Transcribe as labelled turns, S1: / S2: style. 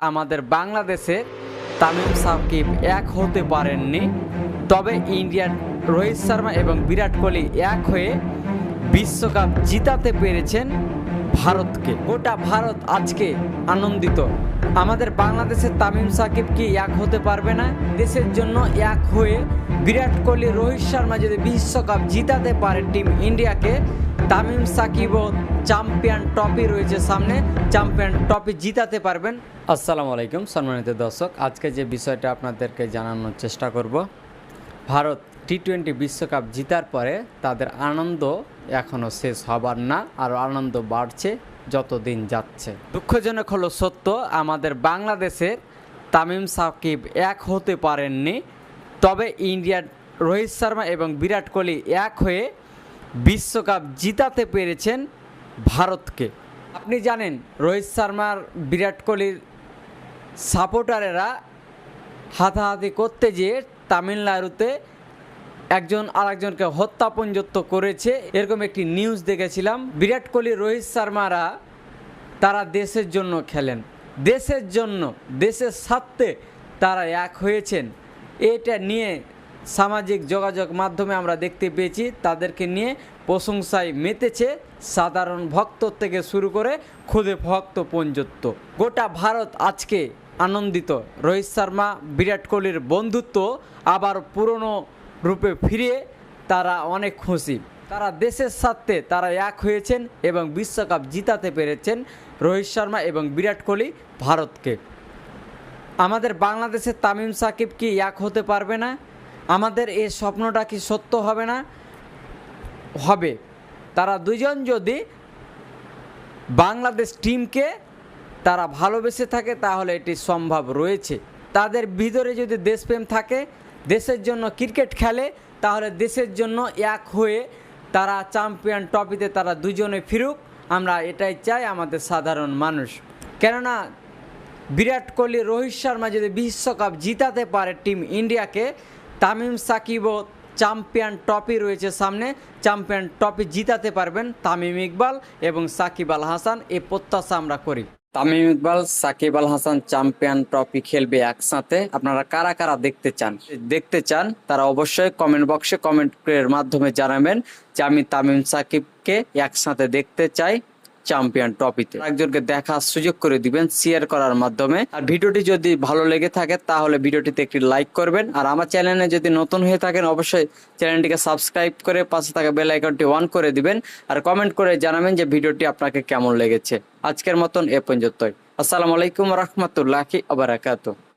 S1: আমাদের বাংলাদেশে তামিম সাকিব এক হতে পারেননি। তবে ইন্ডিয়ার রোহিত শর্মা এবং বিরাট কোহলি এক হয়ে বিশ্বকাপ জিতাতে পেরেছেন ভারতকে। গোটা ভারত আজকে আনন্দিত। আমাদের বাংলাদেশের তামিম সাকিব কি এক হতে পারবে না? দেশের জন্য এক হয়ে বিরাট কোহলি, রোহিত শর্মা যদি বিশ্বকাপ জিতাতে পারে টিম ইন্ডিয়াকে তামিম সাকিবও চ্যাম্পিয়ন ট্রফি রয়েছে সামনে। চ্যাম্পিয়ন ট্রফি জিতাতে পারবেন। আসসালামু আলাইকুম সম্মানিত দর্শক। আজকে যে বিষয়টা আপনাদেরকে জানানোর চেষ্টা করব ভারত টি টোয়েন্টি বিশ্বকাপ জিতার পরে তাদের আনন্দ এখনও শেষ হবার না আর আনন্দ বাড়ছে যত দিন যাচ্ছে। দুঃখজনক হলো সত্য আমাদের বাংলাদেশের তামিম সাকিব এক হতে পারেননি। তবে ইন্ডিয়ার রোহিত শর্মা এবং বিরাট কোহলি এক হয়ে বিশ্বকাপ জিতাতে পেরেছেন ভারতকে। আপনি জানেন, রোহিত শর্মার, বিরাট কোহলির সাপোর্টারেরা হাতাহাতি করতে যেয়ে তামিলনাড়ুতে একজন আরেকজনকে হত্যা পর্যন্ত করেছে। এরকম একটি নিউজ দেখেছিলাম। বিরাট কোহলি, রোহিত শর্মারা তারা দেশের জন্য খেলেন। দেশের জন্য, দেশের স্বার্থে তারা এক হয়েছেন। এটা নিয়ে সামাজিক যোগাযোগ মাধ্যমে আমরা দেখতে পেয়েছি, তাদেরকে নিয়ে প্রশংসায় মেতেছে সাধারণ ভক্ত থেকে শুরু করে খুদে ভক্ত পর্যন্ত। গোটা ভারত আজকে আনন্দিত। রোহিত শর্মা, বিরাট কোহলির বন্ধুত্ব আবার পুরনো রূপে ফিরিয়ে তারা অনেক খুশি। তারা দেশের স্বার্থে তারা এক হয়েছেন এবং বিশ্বকাপ জিতাতে পেরেছেন রোহিত শর্মা এবং বিরাট কোহলি ভারতকে। আমাদের বাংলাদেশের তামিম সাকিব কি এক হতে পারবে না? আমাদের এই স্বপ্নটা কি সত্য হবে না? হবে। তারা দুজন যদি বাংলাদেশ টিমকে তারা ভালোবেসে থাকে, তাহলে এটি সম্ভব রয়েছে। তাদের ভিতরে যদি দেশপ্রেম থাকে, দেশের জন্য ক্রিকেট খেলে, তাহলে দেশের জন্য এক হয়ে তারা চ্যাম্পিয়ন ট্রফিতে তারা দুজনে ফিরুক। আমরা এটাই চাই আমাদের সাধারণ মানুষ। কেননা বিরাট কোহলি, রোহিত শর্মা যদি বিশ্বকাপ জিতাতে পারে টিম ইন্ডিয়াকে তামিম সাকিবও চ্যাম্পিয়ন ট্রফি রয়েছে সামনে। চ্যাম্পিয়ন ট্রফি জিতাতে পারবেন তামিম ইকবাল এবং সাকিব আল হাসান। এ প্রত্যাশা আমরা করি। তামিম ইকবাল, সাকিব আল হাসান চ্যাম্পিয়ন ট্রফি খেলবে একসাথে। আপনারা কারা কারা দেখতে চান? দেখতে চান তারা অবশ্যই কমেন্ট বক্সে কমেন্টের মাধ্যমে জানাবেন যে আমি তামিম সাকিবকে একসাথে দেখতে চাই। চ্যাম্পিয়ন ট্রফিতে। একজনকে দেখার সুযোগ করে দিবেন শেয়ার করার মাধ্যমে। আর ভিডিওটি যদি ভালো লেগে থাকে, তাহলে ভিডিওটিতে একটি লাইক করবেন। আর আমার চ্যানেলে যদি নতুন হয়ে থাকেন, অবশ্যই চ্যানেলটিকে সাবস্ক্রাইব করে পাশে থাকা বেল আইকনটি অন করে দিবেন। আর কমেন্ট করে জানাবেন যে ভিডিওটি আপনাকে কেমন লেগেছে। আজকের মতন এ পর্যন্তই। আসসালামু আলাইকুম রহমতুল্লাহি আবরাকাতু